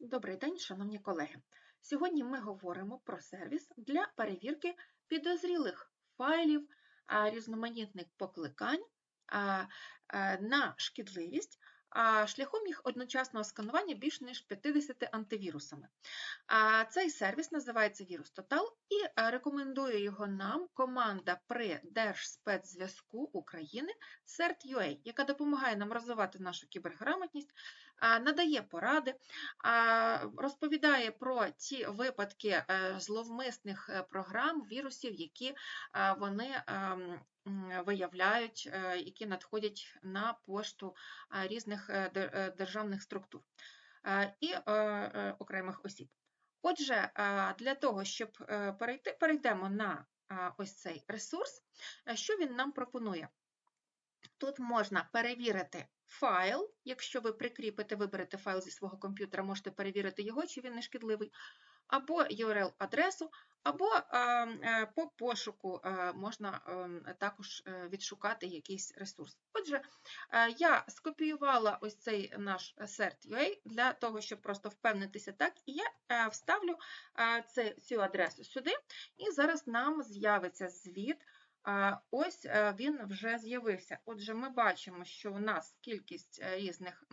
Добрий день, шановні колеги. Сьогодні ми говоримо про сервіс для перевірки підозрілих файлів, різноманітних покликань а, на шкідливість шляхом їх одночасного сканування більш ніж 50 антивірусами. Цей сервіс називається Virus Total і рекомендує його нам команда при Держспецзв'язку України CERT.UA, яка допомагає нам розвивати нашу кіберграмотність, надає поради, розповідає про ті випадки е, зловмисних е, програм, вірусів, які вони ем, виявляють, е, які надходять на пошту різних е, дер- е, державних структур е, і е, е, окремих осіб. Отже, для того, щоб е, перейти, перейдемо на ось цей ресурс. Е, Що він нам пропонує? Тут можна перевірити файл, якщо ви прикріпите, виберете файл зі свого комп'ютера, можете перевірити його, чи він не шкідливий, або URL-адресу, або е, е, по пошуку е, можна також відшукати якийсь ресурс. Отже, я скопіювала ось цей наш cert.ua для того, щоб просто впевнитися так, і я вставлю цю адресу сюди, і зараз нам з'явиться звіт. Ось е, він вже з'явився. Отже, ми бачимо, що у нас кількість е, різних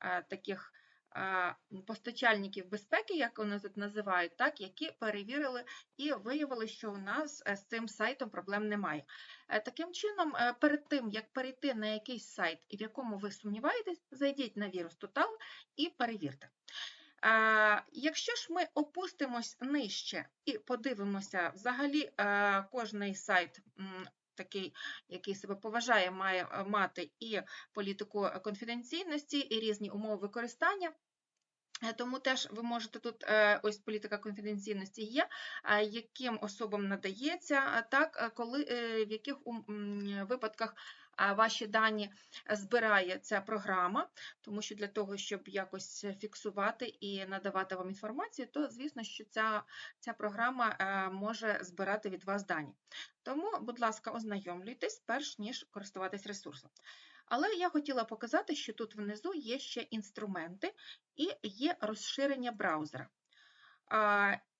е, таких постачальників безпеки, як вони тут називають, так, які перевірили і виявили, що у нас з цим сайтом проблем немає. Таким чином, перед тим, як перейти на якийсь сайт, в якому ви сумніваєтесь, зайдіть на Virus Total і перевірте. Е, Якщо ж ми опустимось нижче і подивимося, взагалі е, кожний сайт такий, який себе поважає, має е, мати і політику конфіденційності, і різні умови використання. Е, Тому теж ви можете тут е, ось політика конфіденційності є, яким особам надається, так е, коли в яких випадках ваші дані збирає ця програма, тому що для того, щоб якось фіксувати і надавати вам інформацію, то звісно, що ця, ця програма може збирати від вас дані. Тому, будь ласка, ознайомлюйтесь, перш ніж користуватись ресурсом. Але я хотіла показати, що тут внизу є ще інструменти і є розширення браузера.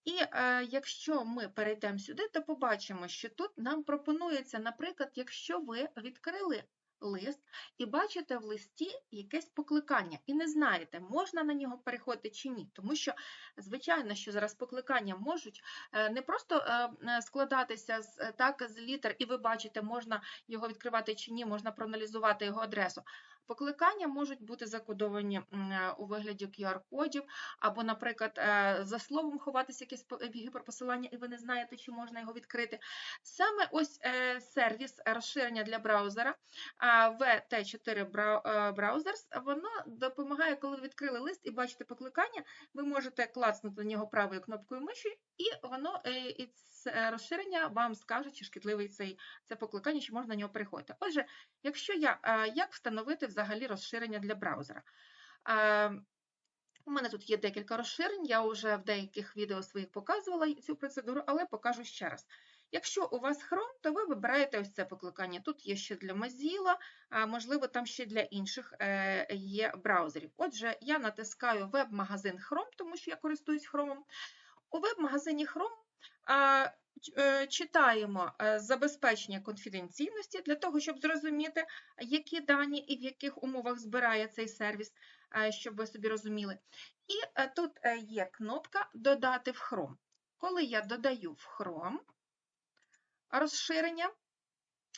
І е, якщо ми перейдемо сюди, то побачимо, що тут нам пропонується, наприклад, якщо ви відкрили лист і бачите в листі якесь покликання, і не знаєте, можна на нього переходити чи ні. Тому що, звичайно, що зараз покликання можуть е, не просто е, складатися з, е, так, з літер, і ви бачите, можна його відкривати чи ні, можна проаналізувати його адресу. Покликання можуть бути закодовані е, у вигляді QR-кодів, або, наприклад, е, за словом ховатися якесь гіперпосилання, і ви не знаєте, чи можна його відкрити. Саме ось е, сервіс розширення для браузера а, VT4 Brau- е, Browsers, воно допомагає, коли ви відкрили лист і бачите покликання, ви можете клацнути на нього правою кнопкою миші, і воно і це розширення вам скаже, чи шкідливий цей це покликання, чи можна на нього переходити. Отже, якщо я як встановити взагалі розширення для браузера? У мене тут є декілька розширень, я вже в деяких відео своїх показувала цю процедуру, але покажу ще раз. Якщо у вас Chrome, то ви вибираєте ось це покликання. Тут є ще для Mozilla, а можливо, там ще для інших е, є браузерів. Отже, я натискаю веб-магазин Chrome, тому що я користуюсь Chrome. У веб-магазині Chrome читаємо е, забезпечення конфіденційності для того, щоб зрозуміти, які дані і в яких умовах збирає цей сервіс, е, щоб ви собі розуміли. І е, тут е, є кнопка Додати в Chrome. Коли я додаю в Chrome розширення,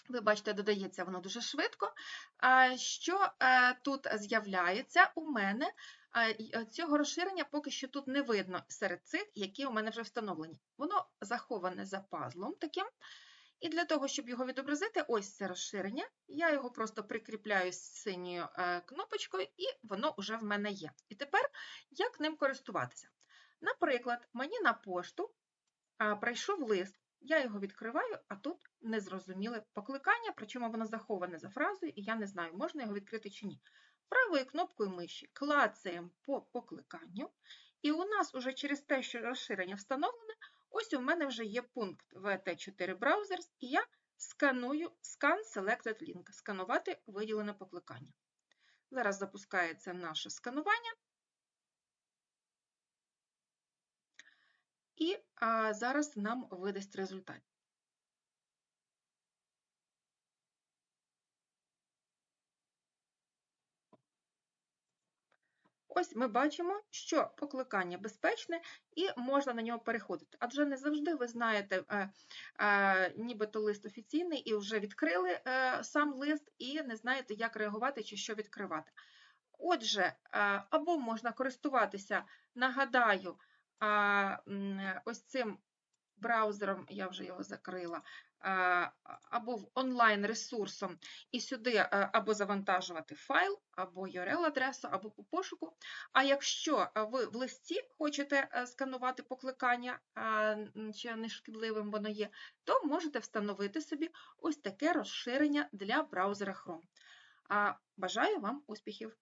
ви бачите, додається воно дуже швидко. Що е, тут з'являється у мене? е, Цього розширення поки що тут не видно серед цих, які у мене вже встановлені. Воно заховане за пазлом таким. І для того, щоб його відобразити, ось це розширення, я його просто прикріпляю з синьою е, кнопочкою, і воно вже в мене є. І тепер як ним користуватися? Наприклад, мені на пошту прийшов лист, я його відкриваю, а тут незрозуміле покликання, причому воно заховане за фразою, і я не знаю, можна його відкрити чи ні. Правою кнопкою миші клацаємо по покликанню, і у нас уже через те, що розширення встановлене, ось у мене вже є пункт VT4 Browsers, і я сканую Scan Selected Link, сканувати виділене покликання. Зараз запускається наше сканування. і а, зараз нам видасть результат. Ось ми бачимо, що покликання безпечне і можна на нього переходити. Адже не завжди ви знаєте, е, е, нібито лист офіційний, і вже відкрили е, сам лист, і не знаєте, як реагувати чи що відкривати. Отже, або можна користуватися, нагадаю, ось цим браузером, я вже його закрила, або онлайн-ресурсом, і сюди е, або завантажувати файл, або URL-адресу, або по пошуку. А якщо е, ви в листі хочете е, сканувати покликання, чи нешкідливим воно є, то можете встановити собі ось таке розширення для браузера Chrome. Бажаю вам успіхів!